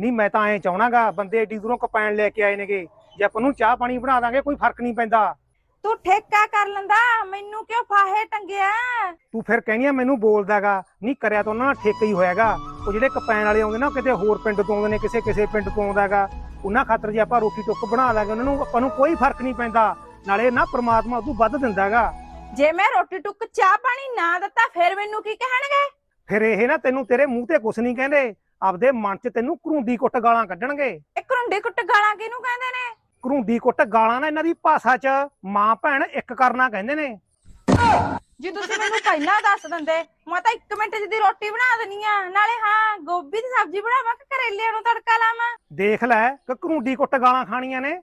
ਨਹੀਂ ਮੈਂ ਤਾਂ ਐਂ ਚਾਹਣਾਗਾ ਬੰਦੇ ਏਡੀ ਦੂਰੋਂ ਕਪੈਣ ਲੈ ਕੇ ਆਏ ਨੇਗੇ। ਜੇ ਆਪਾਂ ਨੂੰ ਚਾਹ ਪਾਣੀ ਬਣਾ ਦਾਂਗੇ ਕੋਈ ਫ਼ਰਕ ਨਹੀਂ ਪੈਂਦਾ। ਤੂੰ ਠੇਕਾ ਕਰ ਲੈਂਦਾ ਮੈਨੂੰ ਕਿਉਂ ਫਾਹੇ ਟੰਗਿਆ? ਤੂੰ ਫਿਰ ਕਹਿਣੀ ਆ ਮੈਨੂੰ ਬੋਲਦਾਗਾ। ਨਹੀਂ ਕਰਿਆ ਤਾਂ ਉਹਨਾਂ ਨਾਲ ਠੇਕਾ ਹੀ ਹੋਇਆਗਾ। ਉਹ ਜਿਹੜੇ ਕਪੈਣ ਵਾਲੇ ਆਉਂਦੇ ਨਾ ਉਹ ਕਿਤੇ ਹੋਰ ਪਿੰਡ ਤੋਂ ਆਉਂਦੇ ਨੇ ਕਿਸੇ ਕਿਸੇ ਪਿੰਡ ਤੋਂ ਆਉਂਦਾਗਾ। ਉਹਨਾਂ ਖਾਤਰ ਜੇ ਆਪਾਂ ਰੋਟੀ ਟੁੱਕ ਬਣਾ ਲਾਂਗੇ ਉਹਨਾਂ ਨੂੰ ਆਪਾਂ ਨੂੰ ਕੋਈ ਫ਼ਰਕ ਨਹੀਂ ਪੈਂਦਾ। ਨਾਲੇ ਨਾ ਪ੍ਰਮਾਤਮਾ ਉਦੋਂ ਵੱਧ ਦਿੰਦਾਗਾ। ਜੇ ਮੈਂ ਰੋਟੀ ਟੁੱਕ ਚਾਹ ਪਾਣੀ ਨਾ ਦਿੱਤਾ ਫਿਰ ਮੈਨੂੰ ਕੀ ਕਹਿਣਗੇ? ਫਿਰ ਇਹ ਨਾ ਤੈਨੂੰ ਤੇਰੇ ਮੂੰਹ ਤੇ ਕੁਛ ਨਹੀਂ ਕਹਿੰਦੇ। ਆਪਦੇ ਮਨ 'ਚ ਤੈਨੂੰ ਘਰੁੰਡੀ ਕੁੱਟ ਗਾਲਾਂ ਕੱਢਣਗੇ। ਇਹ ਕਰੁੰਡੇ ਕੁੱਟ ਗਾਲਾਂ ਕਿਹਨੂੰ ਕਹਿੰਦੇ ਨੇ? ਘਰੁੰਡੀ ਕੁੱਟ ਗਾਲਾਂ ਨਾ ਇਹਨਾਂ ਦੀ ਭਾਸ਼ਾ 'ਚ ਮਾਂ ਭੈਣ ਇੱਕ ਕਰਨਾ ਕਹਿੰਦੇ ਨੇ। ਜੇ ਤੁਸੀਂ ਮੈਨੂੰ ਪਹਿਲਾਂ ਦੱਸ ਦਿੰਦੇ ਮੈਂ ਤਾਂ 1 ਮਿੰਟ 'ਚ ਦੀ ਰੋਟੀ ਬਣਾ ਦੇਣੀ ਆ। ਨਾਲੇ ਹਾਂ ਗੋਭੀ ਦੀ ਸਬਜ਼ੀ ਬਣਾਵਾਂ ਕਿ ਕਰੇਲਿਆਂ ਨੂੰ ਤੜਕਾ ਲਾਵਾਂ? ਦੇਖ ਲੈ ਕਿ ਘਰੁੰਡੀ ਕੁੱਟ ਗਾਲਾਂ ਖਾਣੀਆਂ ਨੇ।